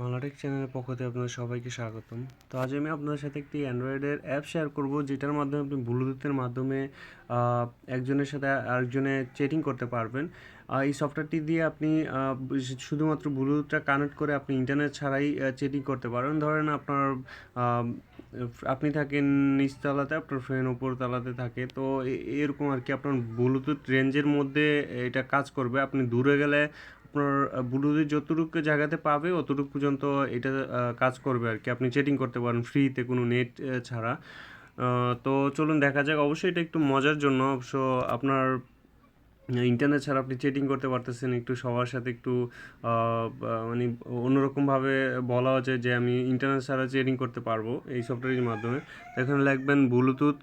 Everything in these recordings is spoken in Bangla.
বাংলাটেক চ্যানেলের পক্ষ থেকে আপনাদের সবাইকে স্বাগতম। তো আজ আমি আপনাদের সাথে একটি অ্যান্ড্রয়েডের অ্যাপ শেয়ার করব, যেটার মাধ্যমে আপনি ব্লুটুথের মাধ্যমে একজনের সাথে আরেকজনে চ্যাটিং করতে পারবেন। এই সফটওয়্যারটি দিয়ে আপনি শুধুমাত্র ব্লুটুথটা কানেক্ট করে আপনি ইন্টারনেট ছাড়াই চ্যাটিং করতে পারেন। ধরেন আপনার আপনি থাকেন নিচতলাতে আপনার ফ্রেন্ড উপর তলাতে থাকে, তো এরকম আর কি আপনার ব্লুটুথ রেঞ্জের মধ্যে এটা কাজ করবে। আপনি দূরে গেলে আপনার ব্লুটুথ যতটুকু জায়গাতে পাবে, অতটুকু পর্যন্ত এটা কাজ করবে আর কি। আপনি চেটিং করতে পারেন ফ্রিতে কোনো নেট ছাড়া। তো চলুন দেখা যাক। অবশ্যই এটা একটু মজার জন্য। অবশ্য আপনার ইন্টারনেট ছাড়া আপনি চেটিং করতে পারতেছেন একটু সবার সাথে একটু মানে অন্যরকমভাবে বলা হচ্ছে যে আমি ইন্টারনেট ছাড়া চ্যাটিং করতে পারব এই সফটওয়্যারের মাধ্যমে। এখানে লিখবেন ব্লুটুথ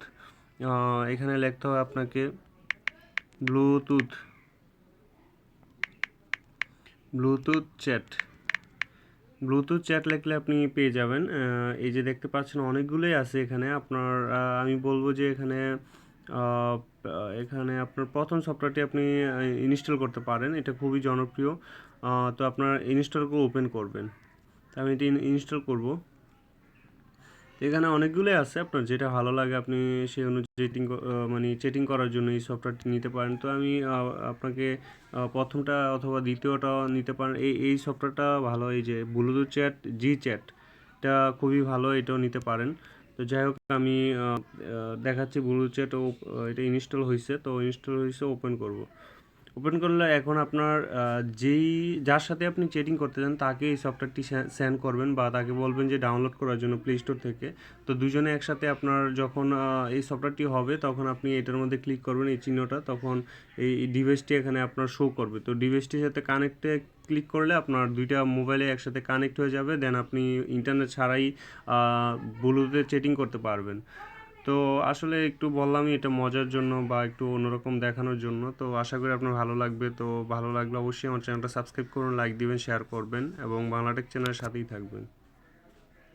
এখানে লিখতে হবে আপনাকে Bluetooth Bluetooth chat Bluetooth chat লিখলে আপনি পেয়ে যাবেন। এই যে দেখতে পাচ্ছেন অনেকগুলোই আছে এখানে। আপনার আমি বলব যে এখানে এখানে আপনার প্রথম সফটওয়্যারটি আপনি ইনস্টল করতে পারেন। এটা খুবই জনপ্রিয়। তো আপনার ইনস্টল করে ওপেন করবেন। তো আমি এটি ইনস্টল করব। এখানে অনেকগুলোই আছে আপনার, যেটা ভালো লাগে আপনি সেই অনুযায়ী মানে চেটিং করার জন্য এই সফটওয়্যারটি নিতে পারেন। তো আমি আপনাকে প্রথমটা অথবা দ্বিতীয়টা নিতে পারেন। এই এই সফটওয়্যারটা ভালো, এই যে ব্লুটুথ চ্যাট জি চ্যাট এটা খুবই ভালো, এটাও নিতে পারেন। তো যাই হোক, আমি দেখাচ্ছি ব্লুটুথ চ্যাট এটা ইনস্টল হয়েছে তো ইনস্টল হয়েছে ওপেন করব। ওপেন করলে এখন আপনার যেই, যার সাথে আপনি চেটিং করতে চান তাকে এই সফটওয়্যারটি সেন্ড করবেন বা তাকে বলবেন যে ডাউনলোড করার জন্য প্লে স্টোর থেকে। তো দুজনে একসাথে আপনার যখন এই সফটওয়্যারটি হবে, তখন আপনি এটার মধ্যে ক্লিক করবেন, এই চিহ্নটা, তখন এই ডিভাইসটি এখানে আপনার শো করবে। তো ডিভাইসটির সাথে কানেক্টে ক্লিক করলে আপনার দুইটা মোবাইলে একসাথে কানেক্ট হয়ে যাবে দেন আপনি ইন্টারনেট ছাড়াই ব্লুটুথে চেটিং করতে পারবেন। তো আসলে একটু বললামই এটা মজার জন্য বা একটু অন্যরকম দেখানোর জন্য। তো আশা করি আপনার ভালো লাগবে। তো ভালো লাগলে অবশ্যই আমার চ্যানেলটা সাবস্ক্রাইব করুন লাইক দিবেন শেয়ার করবেন এবং বাংলাটেক চ্যানেলের সাথেই থাকবেন।